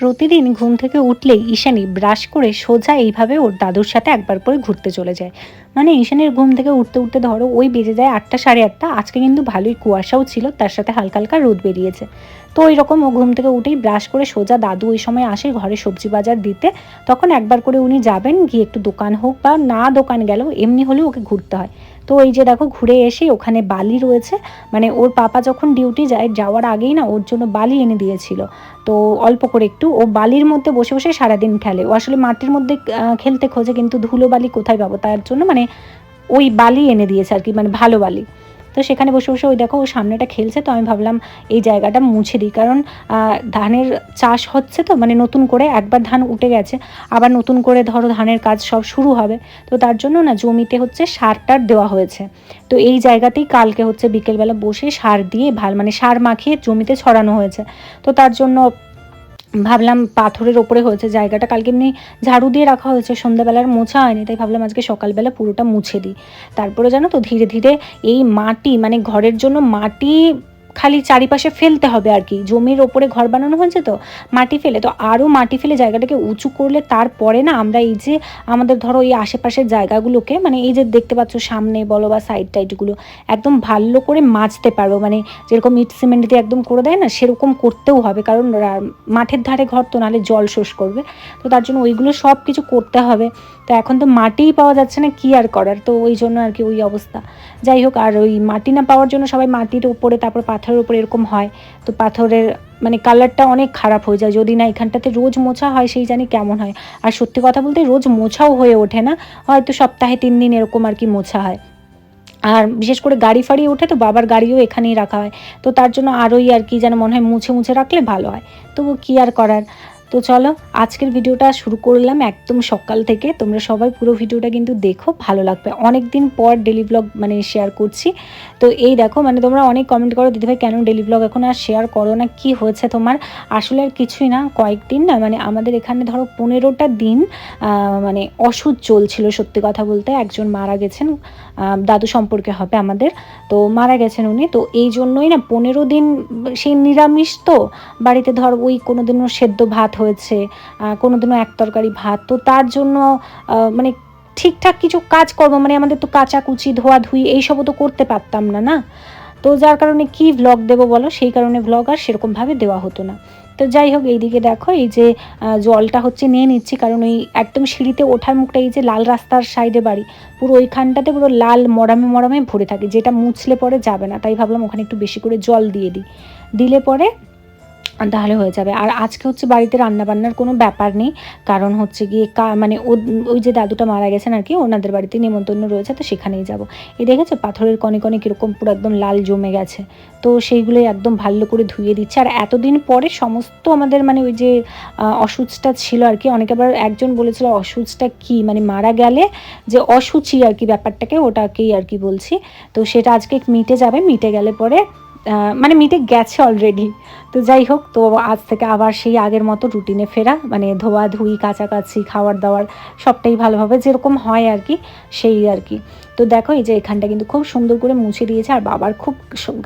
প্রতিদিন ঘুম থেকে উঠলেই ঈশানী ব্রাশ করে সোজা এইভাবে ওর দাদুর সাথে একবার করে ঘুরতে চলে যায়। মানে ঈশানীর ঘুম থেকে উঠতে উঠতে ধরো ওই বেজে যায় আটটা, সাড়ে আটটা। আজকে কিন্তু ভালোই কুয়াশাও ছিল, তার সাথে হালকা হালকা রোদ বেরিয়েছে। তো ওই রকম ও ঘুম থেকে উঠেই ব্রাশ করে সোজা দাদু ওই সময় আসে ঘরে সবজি বাজার দিতে। তখন একবার করে উনি যাবেন, গিয়ে একটু দোকান হোক বা না দোকান গেলেও এমনি হলেও ওকে ঘুরতে হয়। তো এই যে দেখো ঘুরে এসে ওখানে বালি রয়েছে। মানে ওর পাপা যখন ডিউটি যায়, যাওয়ার আগেই না ওর জন্য বালি এনে দিয়েছিল। তো অল্প করে একটু ও বালির মধ্যে বসে বসে সারাদিন খেলে। ও আসলে মাটির মধ্যে খেলতে খোঁজে কিন্তু ধুলো বালি কোথায় পাবো তার জন্য মানে ওই বালি এনে দিয়েছে আর কি মানে ভালো বালি। তো সেখানে বসে বসে ওই দেখো ও সামনেটা খেলছে, তো আমি ভাবলাম এই জায়গাটা মুছে দিই। কারণ ধানের চাষ হচ্ছে তো মানে নতুন করে একবার ধান উঠে গেছে, আবার নতুন করে ধরো ধানের কাজ সব শুরু হবে। তো তার জন্য না জমিতে হচ্ছে সার টার দেওয়া হয়েছে। তো এই জায়গাতেই কালকে হচ্ছে বিকেলবেলা বসে সার দিয়ে ভালো মানে সার মাখিয়ে জমিতে ছড়ানো হয়েছে। তো তার জন্য ভাবলাম পাথরের ওপরে হয়েছে জায়গাটা। কালকে এমনি ঝাড়ু দিয়ে রাখা হয়েছে, সন্ধ্যাবেলার মোছা হয়নি, তাই ভাবলাম আজকে সকালবেলা পুরোটা মুছে দিই। তারপরে জানো তো ধীরে ধীরে এই মাটি মানে ঘরের জন্য মাটি খালি চারিপাশে ফেলতে হবে আর কি। জমির ওপরে ঘর বানানো হয়েছে তো, মাটি ফেলে। তো আরও মাটি ফেলে জায়গাটাকে উঁচু করলে তারপরে না আমরা এই যে আমাদের ধরো এই আশেপাশের জায়গাগুলোকে মানে এই যে দেখতে পাচ্ছ সামনে বলো বা সাইড টাইডগুলো একদম ভালো করে মাজতে পারব। মানে যেরকম ইট সিমেন্ট দিয়ে একদম করে দেয় না, সেরকম করতেও হবে। কারণ মাঠের ধারে ঘর তো নাহলে জল শোষ করবে। তো তার জন্য ওইগুলো সব কিছু করতে হবে। তো এখন তো মাটিই পাওয়া যাচ্ছে না, কি আর করার? তো ওই জন্য আর কি ওই অবস্থা। যাই হোক, আর ওই মাটি না পাওয়ার জন্য সবাই মাটির উপরে তারপর পাথরের উপর এরকম হয়, তো পাথরের মানে কালারটা অনেক খারাপ হয়ে যায়। যদি না এখানটাতে রোজ মোছা হয়, সেই জানি কেমন হয়। আর সত্যি কথা বলতে রোজ মোছাও হয়ে ওঠে না, হয়তো সপ্তাহে তিন দিন এরকম আর কি মোছা হয়। আর বিশেষ করে গাড়ি ফাড়ি ওঠে তো বাবার গাড়িও এখানেই রাখা হয়, তো তার জন্য আরোই আর কি যেন মনে হয় মুছে মুছে রাখলে ভালো হয়। তবু কি আর করার? তো চলো, আজকের ভিডিওটা শুরু করলাম একদম সকাল থেকে। তোমরা সবাই পুরো ভিডিওটা কিন্তু দেখো, ভালো লাগবে। অনেক দিন পর ডেলি ব্লগ মানে শেয়ার করছি। তো এই দেখো মানে তোমরা অনেক কমেন্ট করো, দিদিভাই, কেন ডেলি ব্লগ এখন আর শেয়ার করো না? কি হয়েছে তোমার? আসলে আর কিছুই না, কয়েকদিন না মানে আমাদের এখানে ধরো পনেরোটা দিন মানে অসুখ চলছিল সত্যি কথা বলতে। একজন মারা গেছেন দাদু সম্পর্কে হবে আমাদের। তো মারা গেছেন উনি। তো এই জন্যই না, পনেরো দিন, সেই নিরামিষ তো? বাড়িতে ধর ওই কোনো দিনও সেদ্ধ ভাত হয়েছে কোনো দিনও এক তরকারি ভাত। তো তার জন্য মানে ঠিকঠাক কিছু কাজ করব মানে আমাদের তো কাচাকুচি ধোয়া ধুই এইসবও তো করতে পারতাম না না? তো যার কারণে কি ভ্লগ দেবো বলো? সেই কারণে ভ্লগ আর সেরকমভাবে দেওয়া হতো না। তো যাই হোক, এইদিকে দেখো, এই যে জলটা হচ্ছে নিয়ে নিচ্ছি, কারণ ওই একদম সিঁড়িতে ওঠার মুখটা এই যে লাল রাস্তার সাইডে বাড়ি, পুরো ওইখানটাতে পুরো লাল মরামে মরামে ভরে থাকে, যেটা মুছলে পরে যাবে না। তাই ভাবলাম ওখানে একটু বেশি করে জল দিয়ে দিই। দিলে পরে তাহলে হয়ে যাবে। আর আজকে হচ্ছে বাড়িতে রান্না বান্নার কোনো ব্যাপার নেই। কারণ হচ্ছে গিয়ে মানে ওই যে দাদুটা মারা গেছেন আর কি, ওনাদের বাড়িতে নিমন্ত্রণ রয়েছে, তো সেখানেই যাব। এই দেখেছ, পাথরের কনে কনে কীরকম পুরো একদম লাল জমে গেছে। তো সেইগুলোই একদম ভালো করে ধুয়ে দিচ্ছে। আর এতদিন পরে সমস্ত আমাদের মানে ওই যে অসুচটা ছিল আর কি, অনেকে আবার একজন বলেছিল, অসুচটা কি? মানে মারা গেলে যে অসুচি আর কি ব্যাপারটাকে, ওটাকেই আর কি বলছি। তো সেটা আজকে মিটে যাবে। মিটে গেলে পরে মানে মিটে গেছে অলরেডি তো যাই হোক, তো আজ থেকে আবার সেই আগের মতো রুটিনে ফেরা মানে ধোয়া ধুই কাছাকাছি খাওয়ার দাওয়ার সবটাই ভালোভাবে যেরকম হয় আর কি, সেই আর কি। তো দেখো এই যে এখানটা কিন্তু খুব সুন্দর করে মুছে দিয়েছে, আর বাবার খুব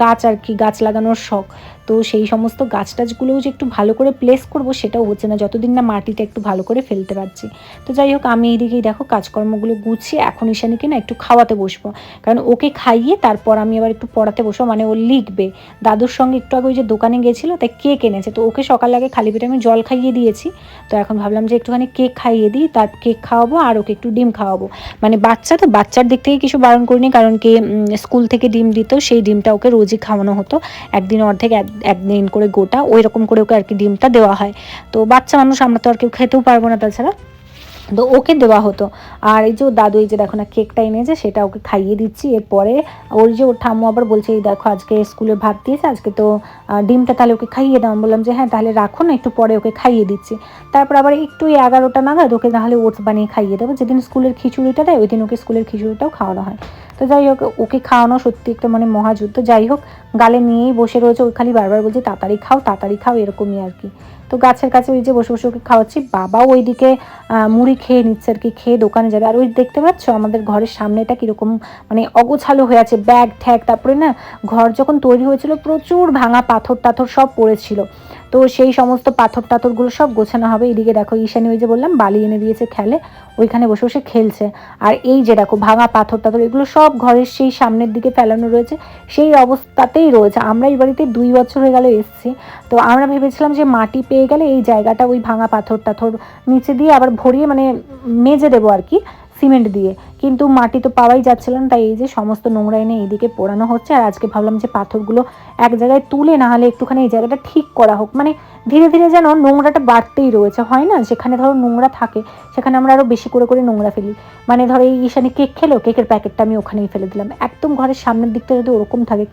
গাছ আর কি, গাছ লাগানোর শখ। তো সেই সমস্ত গাছ টাছগুলোও যে একটু ভালো করে প্লেস করব সেটাও হচ্ছে না, যতদিন না মাটিটা একটু ভালো করে ফেলতে পারছি। তো যাই হোক, আমি এইদিকেই দেখো কাজকর্মগুলো গুছিয়ে এখন ঈশানীকে না একটু খাওয়াতে বসবো। কারণ ওকে খাইয়ে তারপর আমি আবার একটু পড়াতে বসবো মানে ও লিখবে। দাদুর সঙ্গে একটু আগে ওই যে দোকানে গেছিল তাই কেক এনেছে। তো ওকে সকাল আগে খালি পেটে আমি জল খাইয়ে দিয়েছি। তো এখন ভাবলাম যে একটুখানি কেক খাইয়ে দিই, তার কেক খাওয়াবো আর ওকে একটু ডিম খাওয়াবো। মানে বাচ্চা তো, বাচ্চার দিক থেকে কিছু বারণ করিনি কারণ কে স্কুল থেকে ডিম দিত, সেই ডিমটা ওকে রোজই খাওয়ানো হতো। একদিন অর্ধেক, এক- একদিন করে গোটা ওই রকম করে ওকে আর কি ডিমটা দেওয়া হয়। তো বাচ্চা মানুষ, আমরা তো আর কেউ খেতেও পারব না তাছাড়া। তো ওকে দেওয়া হতো। আর এই যে দাদু এই যে দেখো না কেকটা এনেছে, সেটা ওকে খাইয়ে দিচ্ছি। এরপরে ওর যে ওর ঠাম্মু আবার বলছে, এই দেখো, আজকে স্কুলে ভাত দিয়েছে, আজকে তো ডিমটা তাহলে ওকে খাইয়ে দাও। বললাম যে হ্যাঁ তাহলে রাখো না, একটু পরে ওকে খাইয়ে দিচ্ছি। তারপর আবার একটু এগারোটা নাগাদ ওকে তাহলে ওটস বানিয়ে খাইয়ে দেবো। যেদিন স্কুলের খিচুড়িটা দেয়, ওই দিন ওকে স্কুলের খিচুড়িটাও খাওয়ানো হয়। তো যাই হোক, ওকে খাওয়ানো সত্যি একটা মানে মহাযুদ্ধ যাই হোক, গালে নিয়েই বসে রয়েছে ওই খালি বারবার বলছে, তাড়াতাড়ি খাও তাড়াতাড়ি খাও, এরকমই আর কি। তো গাছের কাছে ওই যে বসে বসে ওকে খাওয়াচ্ছি, বাবাও ওইদিকে মুড়ি খেয়ে নিচ্ছে আর কি, খেয়ে দোকানে যাবে। আর ওই দেখতে পাচ্ছ, আমাদের ঘরের সামনেটা কীরকম মানে অগোছালো হয়ে আছে, ব্যাগ, ঠ্যাগ, তারপরে না, ঘর যখন তৈরি হয়েছিল, প্রচুর ভাঙা পাথর টাথর সব পড়েছিল। তো সেই সমস্ত পাথর টাথরগুলো সব গোছানো হবে। এদিকে দেখো ঈশানি ওই যে বললাম, বালি এনে দিয়েছে খেলে ওইখানে বসে বসে খেলছে। আর এই যে দেখো, ভাঙা পাথর টাথর, এগুলো সব ঘরের সেই সামনের দিকে ফেলানো রয়েছে। সেই অবস্থাতেই রয়েছে। আমরা এই বাড়িতে দুই বছর হয়ে গেল এসেছি। তো আমরা ভেবেছিলাম যে মাটি পেয়ে গেলে এই জায়গাটা ওই ভাঙা পাথর টাথর নিচে দিয়ে আবার ভরিয়ে মানে মেজে দেবো আর কি। সিমেন্ট দিয়ে। কিন্তু মাটি তো পাওয়াই যাচ্ছিল না, তাই এই যে সমস্ত নোংরা এনে এইদিকে পোড়ানো হচ্ছে। আর আজকে ভাবলাম যে পাথরগুলো এক জায়গায় তুলে না হলে একটুখানি এই জায়গাটা ঠিক করা হোক। মানে ধীরে ধীরে যেন নোংরাটা বাড়তেই রয়েছে, হয় না? যেখানে ধরো নোংরা থাকে, সেখানে আমরা আরও বেশি করে করে নোংরা ফেলি। মানে ধরো এই ঈশানি কেক খেলো, কেকের প্যাকেটটা আমি ওখানেই ফেলে দিলাম। একদম ঘরের সামনের দিকটা যদি ওরকম থাকে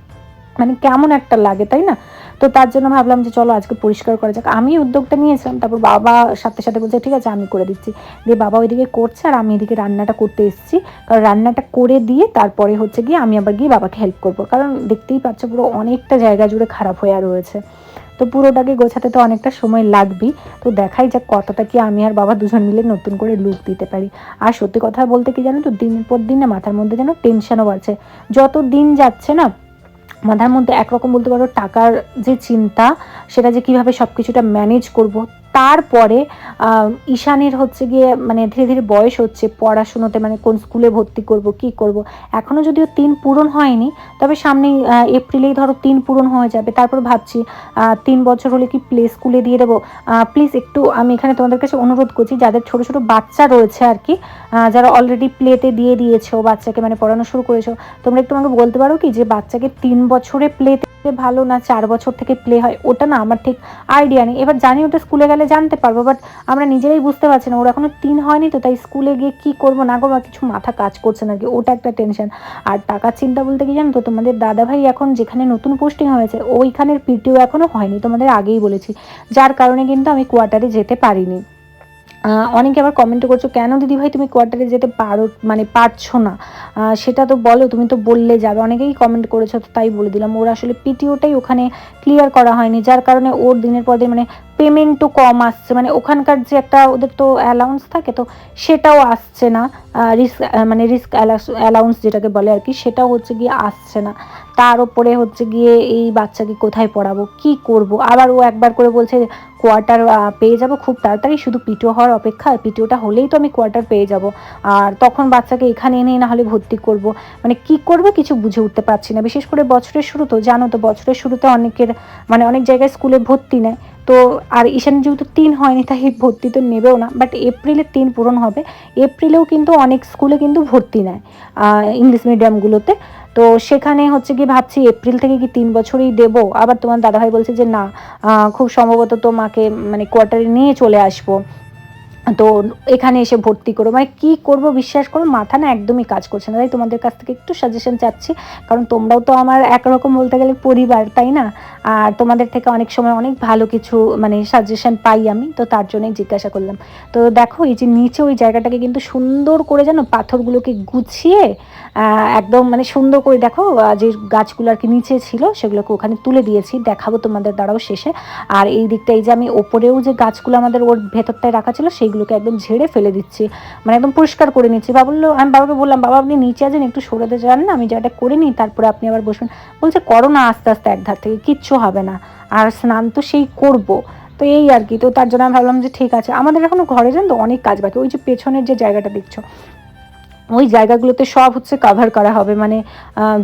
মানে কেমন একটা লাগে, তাই না? তো তার জন্য ভাবলাম যে চলো আজকে পরিষ্কার করা যাক। আমি উদ্যোগটা নিয়েছিলাম, তারপর বাবা সাথে সাথে বলছে, ঠিক আছে, আমি করে দিচ্ছি। দিয়ে বাবা ওইদিকে করছে আর আমি এদিকে রান্নাটা করতে এসেছি। কারণ রান্নাটা করে দিয়ে তারপরে হচ্ছে গিয়ে আমি আবার গিয়ে বাবাকে হেল্প করব। কারণ দেখতেই পাচ্ছ পুরো অনেকটা জায়গা জুড়ে খারাপ হয়ে রয়েছে। তো পুরোটাকে গোছাতে তো অনেকটা সময় লাগবেই। তো দেখাই যাক কতটা কি আমি আর বাবা দুজন মিলে নতুন করে লুক দিতে পারি। আর সত্যি কথা বলতে কি জানো তো, দিনের পর দিন না মাথার মধ্যে যেন টেনশনও বাড়ছে। যত দিন যাচ্ছে না মাথার মধ্যে একরকম বলতে পারো টাকার যে চিন্তা, সেটা যে কীভাবে সব কিছুটা ম্যানেজ করব তারপরে ঈশানের হচ্ছে গিয়ে মানে ধীরে ধীরে বয়স হচ্ছে, পড়াশুনোতে মানে কোন স্কুলে ভর্তি করব, কি করব। এখনও যদিও তিন পূরণ হয়নি, তবে সামনেই এপ্রিলেই ধরো তিন পূরণ হয়ে যাবে। তারপর ভাবছি তিন বছর হলে কি প্লে স্কুলে দিয়ে দেবো? প্লিজ একটু আমি এখানে তোমাদের কাছে অনুরোধ করছি, যাদের ছোট ছোট বাচ্চা রয়েছে আর কি যারা অলরেডি প্লেতে দিয়ে দিয়েছ, বাচ্চাকে মানে পড়ানো শুরু করেছ, তোমরা একটু আমাকে বলতে পারো কি যে বাচ্চাকে তিন বছরে প্লেতে ভালো না, চার বছর থেকে প্লে হয়, ওটা না আমার ঠিক আইডিয়া নেই। এবার জানি ওটা স্কুলে গেলে জানতে পারব বাট আমরা নিজেরাই বুঝতে পারছি না। ওরা এখনও তিন হয়নি তো, তাই স্কুলে গিয়ে কি করব না করব কিছু মাথা কাজ করছে না কি ওটা একটা টেনশন আর টাকার চিন্তা বলতে কি জানো তো, তোমাদের দাদাভাই এখন যেখানে নতুন পোস্টিং হয়েছে, ওইখানের পিটিও এখনও হয়নি, তোমাদের আগেই বলেছি। যার কারণে কিন্তু আমি কোয়ার্টারে যেতে পারিনি। অনেকে আবার কমেন্ট করছ, কেন দিদি ভাই তুমি কোয়ার্টারে যেতে পারো মানে পারছ না? সেটা তো বলো, তুমি তো বললে যাবে। অনেকেই কমেন্ট করেছ, তো তাই বলে দিলাম। ওরা আসলে পিটিওটাই ওখানে ক্লিয়ার করা হয়নি, যার কারণে ওর দিনের পর দিন মানে পেমেন্টও কম আসছে। মানে ওখানকার যে একটা ওদের তো অ্যালাউন্স থাকে, তো সেটাও আসছে না। রিস্ক মানে রিস্ক অ্যালাউন্স যেটাকে বলে আর কি, সেটাও হচ্ছে গিয়ে আসছে না। তার ওপরে হচ্ছে গিয়ে এই বাচ্চাকে কোথায় পড়াবো, কি করব? আবার ও একবার করে বলছে কোয়ার্টার পেয়ে যাব খুব তাড়াতাড়ি, শুধু পিটিও হওয়ার অপেক্ষা পিটিওটা হলেই তো আমি কোয়ার্টার পেয়ে যাব। আর তখন বাচ্চাকে এখানে এনে না হলে ভর্তি করব। মানে কি করব কিছু বুঝে উঠতে পারছি না। বিশেষ করে বছরের শুরু তো, জানো তো বছরের শুরুতে অনেকের মানে অনেক জায়গায় স্কুলে ভর্তি নেয়। তো আর ঈশান যেহেতু তিন হয়নি, তাই ভর্তি তো নেবেও না। বাট এপ্রিলে তিন পূরণ হবে। এপ্রিলেও কিন্তু অনেক স্কুলে কিন্তু ভর্তি নেয় ইংলিশ মিডিয়ামগুলোতে তো সেখানে হচ্ছে কি ভাবছি এপ্রিল থেকে কি তিন বছরই দেব? আবার তোমার দাদাভাই বলছে যে, না খুব সম্ভবত তোমাকে মানে কোয়ার্টারে নিয়ে চলে আসব। তো এখানে এসে ভর্তি করো। মানে কী করব বিশ্বাস করো, মাথা না একদমই কাজ করছে না। তাই তোমাদের কাছ থেকে একটু সাজেশন চাচ্ছি, কারণ তোমরাও তো আমার একরকম বলতে গেলে পরিবার, তাই না? আর তোমাদের থেকে অনেক সময় অনেক ভালো কিছু মানে সাজেশন পাই আমি, তো তার জন্যই জিজ্ঞাসা করলাম। তো দেখো, এই যে নিচে ওই জায়গাটাকে কিন্তু সুন্দর করে যেন পাথরগুলোকে গুছিয়ে একদম মানে সুন্দর করে দেখো যে গাছগুলো আর কি নিচে ছিল, সেগুলোকে ওখানে তুলে দিয়েছি। দেখাবো তোমাদের দ্বারাও শেষে। আর এই দিকটা, এই যে আমি ওপরেও যে গাছগুলো আমাদের ওর ভেতরটায় রাখা ছিল সেইগুলোকে একদম ঝেড়ে ফেলে দিচ্ছি। মানে একদম পরিষ্কার করে নিচ্ছি। বাবা বলল, আমি বাবাকে বললাম, বাবা, আপনি নিচে আছেন, একটু সরে যান না, আমি যেটা করে নিই, তারপরে আপনি আবার বসবেন বলছে করো না আস্তে আস্তে এক ধার থেকে, কিচ্ছু হবে না। আর স্নান তো সেই করব। তো এই আর কি, তো তার জন্য আমি ভাবলাম যে ঠিক আছে। আমাদের এখনও ঘরে যান তো অনেক কাজ বাকি, ওই যে পেছনের যে জায়গাটা দেখছ, ওই জায়গাগুলোতে সব হচ্ছে কাভার করা হবে। মানে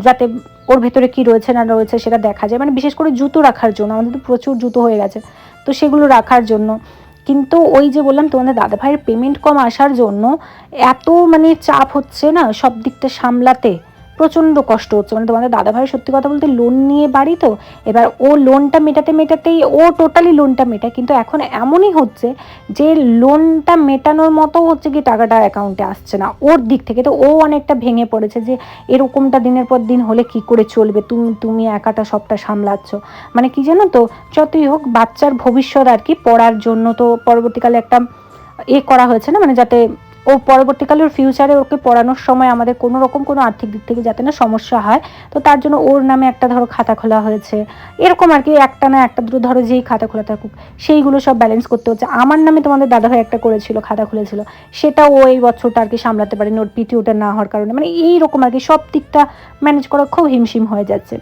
যাতে ওর ভেতরে কি রয়েছে, না রয়েছে, সেটা দেখা যায়। মানে বিশেষ করে জুতো রাখার জন্য, আমাদের তো প্রচুর জুতো হয়ে গেছে। তো সেগুলো রাখার জন্য কিন্তু ওই যে বললাম তোমাদের দাদা ভাইয়ের পেমেন্ট কম আসার জন্য এত মানে চাপ হচ্ছে না সব দিকটা সামলাতে? প্রচণ্ড কষ্ট হচ্ছে। মানে তোমাদের দাদাভাই সত্যি কথা বলতে লোন নিয়ে বাড়ি তো, এবার ও লোনটা মেটাতে মেটাতেই ও টোটালি লোনটা মেটায়। কিন্তু এখন এমনই হচ্ছে যে লোনটা মেটানোর মতো হচ্ছে কি টাকাটা অ্যাকাউন্টে আসছে না। ওর দিক থেকে তো ও অনেকটা ভেঙে পড়েছে যে এরকমটা দিনের পর দিন হলে কি করে চলবে? তুমি তুমি একাটা সবটা সামলাচ্ছ। মানে কি জানো তো, যতই হোক বাচ্চার ভবিষ্যৎ আর কি পড়ার জন্য তো পরবর্তীকালে একটা এ করা হয়েছে না? মানে যাতে ও পরবর্তীকালে ওর ফিউচারে ওকে পড়ানোর সময় আমাদের কোনো রকম কোনো আর্থিক দিক থেকে যাতে না সমস্যা হয়, তো তার জন্য ওর নামে একটা ধরো খাতা খোলা হয়েছে। এরকম আর কি একটা না একটা দুটো ধরো যেই খাতা খোলা থাকুক, সেইগুলো সব ব্যালেন্স করতে হচ্ছে। আমার নামে তোমাদের দাদাভাই একটা করেছিল, খাতা খুলেছিল। সেটা ও এই বছরটা আর কি সামলাতে পারেনি, ওর পিটি ওটা না হওয়ার কারণে। মানে এইরকম আর কি সব দিকটা ম্যানেজ করা খুব হিমশিম হয়ে যাচ্ছে।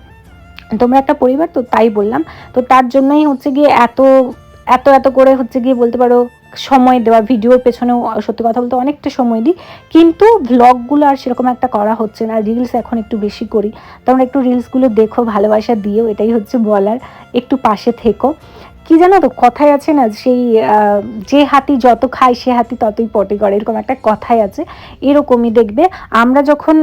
তোমরা একটা পরিবার, তো তাই বললাম। তো তার জন্যই হচ্ছে গিয়ে এত এত এত করে হচ্ছে গিয়ে বলতে পারো সময় দেওয়া, ভিডিওর পেছনেও সত্যি কথা বলতে অনেকটা সময় দিই। কিন্তু ভ্লগগুলো আর সেরকম একটা করা হচ্ছে না। রিলস এখন একটু বেশি করি। তোমরা একটু রিলসগুলো দেখো, ভালোবাসা দিও, এটাই হচ্ছে বলার। একটু পাশে থেকো। কি জানো তো, কথাই আছে না, সেই যে হাতি যত খায়, সে হাতি ততই পটে করে, এরকম একটা কথাই আছে। এরকমই দেখবে। আমরা যখন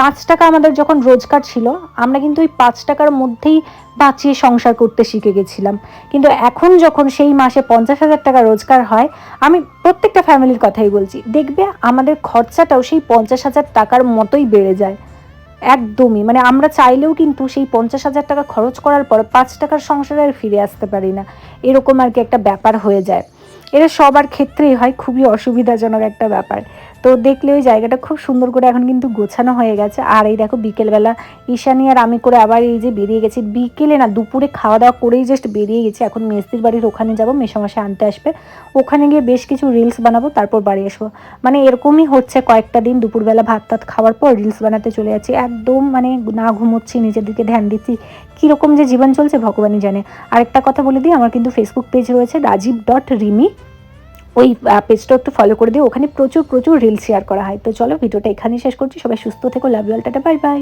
পাঁচ টাকা আমাদের যখন রোজগার ছিল, আমরা কিন্তু ওই পাঁচ টাকার মধ্যেই বাঁচিয়ে সংসার করতে শিখে গেছিলাম। কিন্তু এখন যখন সেই মাসে পঞ্চাশ হাজার টাকা রোজগার হয়, আমি প্রত্যেকটা ফ্যামিলির কথাই বলছি, দেখবে আমাদের খরচাটাও সেই পঞ্চাশ হাজার টাকার মতোই বেড়ে যায়। একদমই। মানে আমরা চাইলেও কিন্তু সেই পঞ্চাশ হাজার টাকা খরচ করার পর পাঁচ টাকার সংসারে আর ফিরে আসতে পারি না। এরকম আর কি একটা ব্যাপার হয়ে যায়। এটা সবার ক্ষেত্রেই হয়, খুবই অসুবিধাজনক একটা ব্যাপার। তো দেখলে ওই জায়গাটা খুব সুন্দর করে এখন কিন্তু গোছানো হয়ে গেছে। আর এই দেখো বিকেলবেলা ঈশানি আর আমি করে আবার এই যে বেরিয়ে গেছি। বিকেলে না, দুপুরে খাওয়া দাওয়া করেই জাস্ট বেরিয়ে গেছি। এখন মেস্তির বাড়ির ওখানে যাব মেশামশে আনতে আসবে। ওখানে গিয়ে বেশ কিছু রিলস বানাবো, তারপর বাড়ি আসব। মানে এরকমই হচ্ছে কয়েকটা দিন দুপুরবেলা ভাত টাত খাওয়ার পর রিলস বানাতে চলে যাচ্ছি। একদম মানে না ঘুমোচ্ছি, নিজের দিকে ধ্যান দিচ্ছি। কীরকম যে জীবন চলছে, ভগবানই জানে। আরেকটা কথা বলে দিই, আমার কিন্তু ফেসবুক পেজ রয়েছে রাজীব ডট রিমি। ওই পেজটা একটু ফলো করে দিও। ওখানে প্রচুর প্রচুর রিল শেয়ার করা হয়। তো চলো, ভিডিওটা এখানেই শেষ করছি। সবাই সুস্থ থেকো লাভ বাই বাই